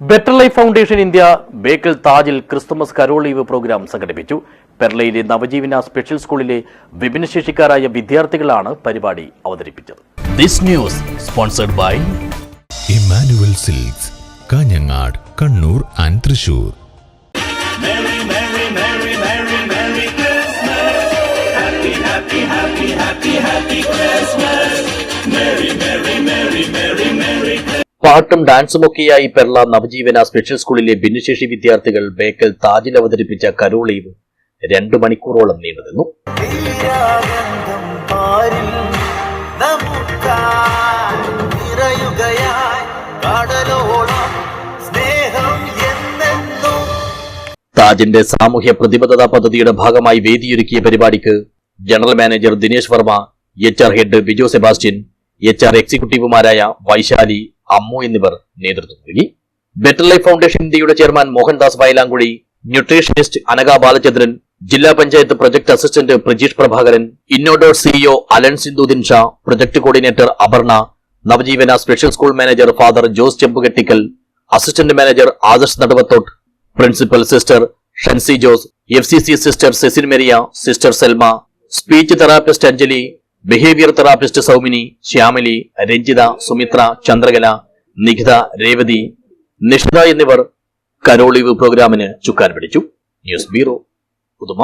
Better life foundation India Bekal താജിൽ Christmas carol ലീവ് program സംഘടിപ്പിച്ചു. പെർളയിലെ നവജീവന സ്പെഷ്യൽ സ്കൂളിലെ വിഭിന്നശേഷിക്കാരായ വിദ്യാർത്ഥികളാണ് പരിപാടി അവതരിപ്പിച്ചത്. This news sponsored by Emmanuel Silks Kanhangad Kannur and Thrissur പാട്ടും ഡാൻസും ഒക്കെയായി പെർള നവജീവന സ്പെഷ്യൽ സ്കൂളിലെ ഭിന്നശേഷി വിദ്യാർത്ഥികൾ ബേക്കൽ താജിൽ അവതരിപ്പിച്ച കരോളിയും രണ്ടു മണിക്കൂറോളം നീണ്ടുനിന്നു. താജിന്റെ സാമൂഹ്യ പ്രതിബദ്ധതാ പദ്ധതിയുടെ ഭാഗമായി വേദിയൊരുക്കിയ പരിപാടിക്ക് general manager Dinesh Varma H R head Bijo Sebastian H R എക്സിക്യൂട്ടീവുമാരായ Vaishali Ammu എന്നിവർ നേതൃത്വം നൽകി. ബെറ്റർ ലൈഫ് ഫൗണ്ടേഷൻ ഇന്ത്യയുടെ ചെയർമാൻ മോഹൻദാസ് വയലാങ്കുഴി ന്യൂട്രീഷനിസ്റ്റ് അനഘ ബാലചന്ദ്രൻ ജില്ലാ panchayat project assistant Prajeesh Prabhakaran ഇന്നോഡോർ CEO Alan Sindhudin Shah project coordinator Aparna Navajeevana special school manager father Jose Chembukettickal assistant manager Adarsh Naduvathottu principal sister Shancy Jose F sister Sesin Meria sister Selma speech therapist Anjali behaviour therapist Saumini Shyamali Ranjitha Sumithra Chandrakala Nikhita Revathi Nishitha എന്നിവർ കരോളിവ് പ്രോഗ്രാമിന് ചുക്കാൻ പിടിച്ചു. News bureau പുതുമ